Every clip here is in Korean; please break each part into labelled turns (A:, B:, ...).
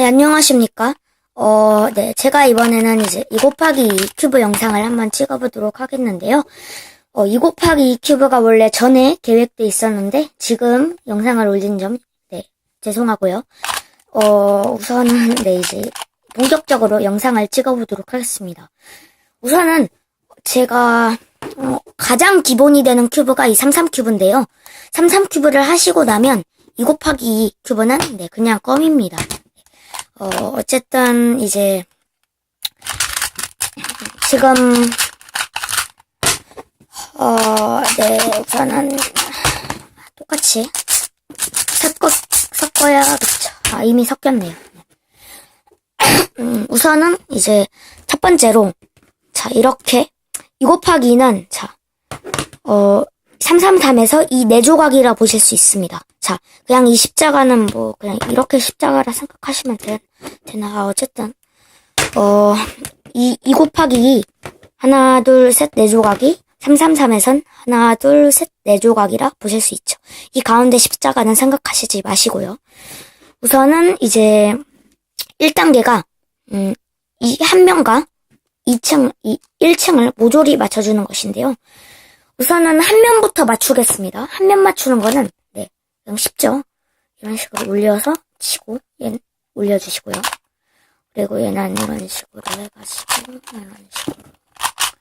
A: 네, 안녕하십니까. 어, 네, 제가 이번에는 이제 2 곱하기 2 큐브 영상을 한번 찍어보도록 하겠는데요. 어, 2 곱하기 2 큐브가 원래 전에 계획돼 있었는데, 지금 영상을 올린 점, 네, 죄송하고요. 어, 우선은, 네, 이제, 본격적으로 영상을 찍어보도록 하겠습니다. 우선은, 제가, 어, 가장 기본이 되는 큐브가 이 33큐브인데요. 33큐브를 하시고 나면, 2 곱하기 2 큐브는, 네, 그냥 껌입니다. 어, 어쨌든, 이제, 지금, 어, 네, 우선은, 똑같이, 섞어, 섞어야겠죠. 아, 이미 섞였네요. 음, 우선은, 이제, 첫 번째로, 자, 이렇게, 2 곱하기 2는, 자, 어, 333에서 이네 조각이라 보실 수 있습니다. 자, 그냥 이 십자가는 뭐, 그냥 이렇게 십자가라 생각하시면 되, 되나. 아, 어쨌든, 어, 이, 2 곱하기 2, 하나, 둘, 셋, 네 조각이 333에선 하나, 둘, 셋, 네 조각이라 보실 수 있죠. 이 가운데 십자가는 생각하시지 마시고요. 우선은 이제 1단계가 음, 이 한 명과 2층, 이 1층을 모조리 맞춰주는 것인데요. 우선은 한 면부터 맞추겠습니다. 한 면 맞추는 거는 네, 그냥 쉽죠. 이런 식으로 올려서 치고 얘 올려주시고요. 그리고 얘는 이런 식으로 해가지고 이런 식으로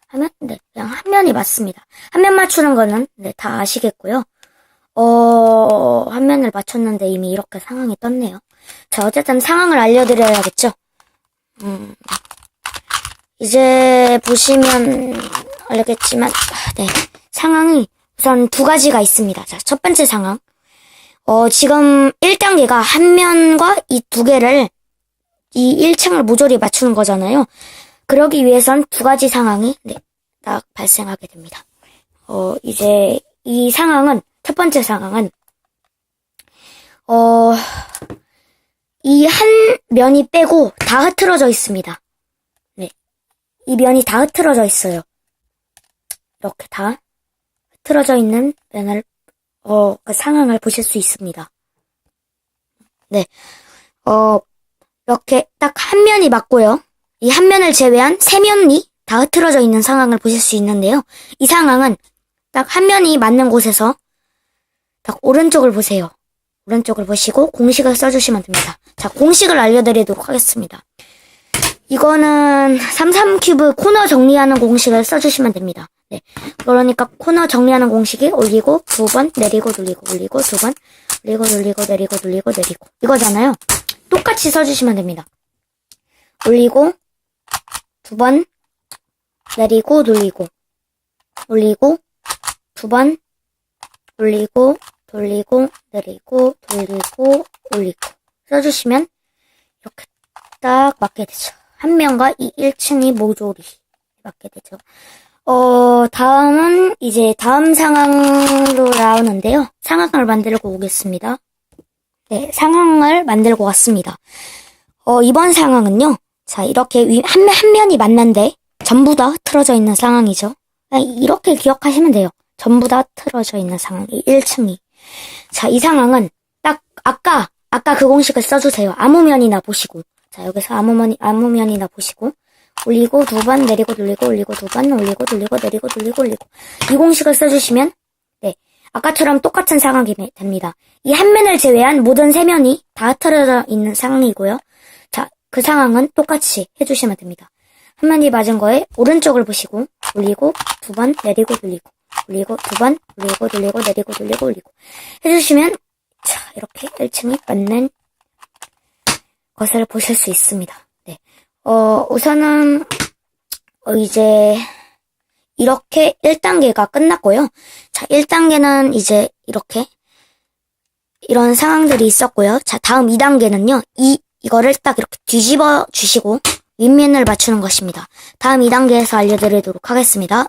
A: 하면 네, 그냥 한 면이 맞습니다. 한 면 맞추는 거는 네, 다 아시겠고요. 어, 한 면을 맞췄는데 이미 이렇게 상황이 떴네요. 자, 어쨌든 상황을 알려드려야겠죠. 음, 이제 보시면 알겠지만, 아, 네. 상황이 우선 두 가지가 있습니다. 자, 첫 번째 상황. 어, 지금 1단계가 한 면과 이 두 개를, 이 1층을 모조리 맞추는 거잖아요. 그러기 위해선 두 가지 상황이, 네, 딱 발생하게 됩니다. 어, 이제 이 상황은, 첫 번째 상황은, 어, 이 한 면이 빼고 다 흐트러져 있습니다. 네. 이 면이 다 흐트러져 있어요. 이렇게 다 흐트러져 있는 면을, 어, 그 상황을 보실 수 있습니다. 네. 어, 이렇게 딱 한 면이 맞고요. 이 한 면을 제외한 세 면이 다 흐트러져 있는 상황을 보실 수 있는데요. 이 상황은 딱 한 면이 맞는 곳에서 딱 오른쪽을 보세요. 오른쪽을 보시고 공식을 써주시면 됩니다. 자, 공식을 알려드리도록 하겠습니다. 이거는 33큐브 코너 정리하는 공식을 써주시면 됩니다. 네. 그러니까 코너 정리하는 공식이 올리고 두 번 내리고 돌리고 올리고 두 번 올리고 돌리고 내리고 돌리고 내리고 이거잖아요. 똑같이 써주시면 됩니다. 올리고 두 번 내리고 돌리고 올리고 두 번 올리고 돌리고 내리고 돌리고 올리고 써주시면 이렇게 딱 맞게 되죠. 한 명과 이 1층이 모조리 맞게 되죠. 어, 다음은 이제 다음 상황으로 나오는데요. 상황을 만들고 오겠습니다. 네, 상황을 만들고 왔습니다. 어, 이번 상황은요. 자, 이렇게 위, 한, 한 면이 맞는데 전부 다 틀어져 있는 상황이죠. 이렇게 기억하시면 돼요. 전부 다 틀어져 있는 상황이 1층이. 자, 이 상황은 딱 아까 아까 그 공식을 써주세요. 아무 면이나 보시고. 자, 여기서 아무 면 아무 면이나 보시고 올리고 두 번 내리고 돌리고 올리고 두 번 올리고 돌리고 내리고 돌리고 올리고 이 공식을 써주시면 네 아까처럼 똑같은 상황이 됩니다. 이 한 면을 제외한 모든 세 면이 다 틀어져 있는 상황이고요. 자, 그 상황은 똑같이 해주시면 됩니다. 한 면이 맞은 거에 오른쪽을 보시고 올리고 두 번 내리고 돌리고 올리고 두 번 올리고 돌리고 내리고 돌리고 올리고 해주시면 자 이렇게 1층이 맞는 것을 보실 수 있습니다. 네. 어, 우선은, 어, 이제, 이렇게 1단계가 끝났고요. 자, 1단계는 이제 이렇게, 이런 상황들이 있었고요. 자, 다음 2단계는요, 이, 이거를 딱 이렇게 뒤집어 주시고, 윗면을 맞추는 것입니다. 다음 2단계에서 알려드리도록 하겠습니다.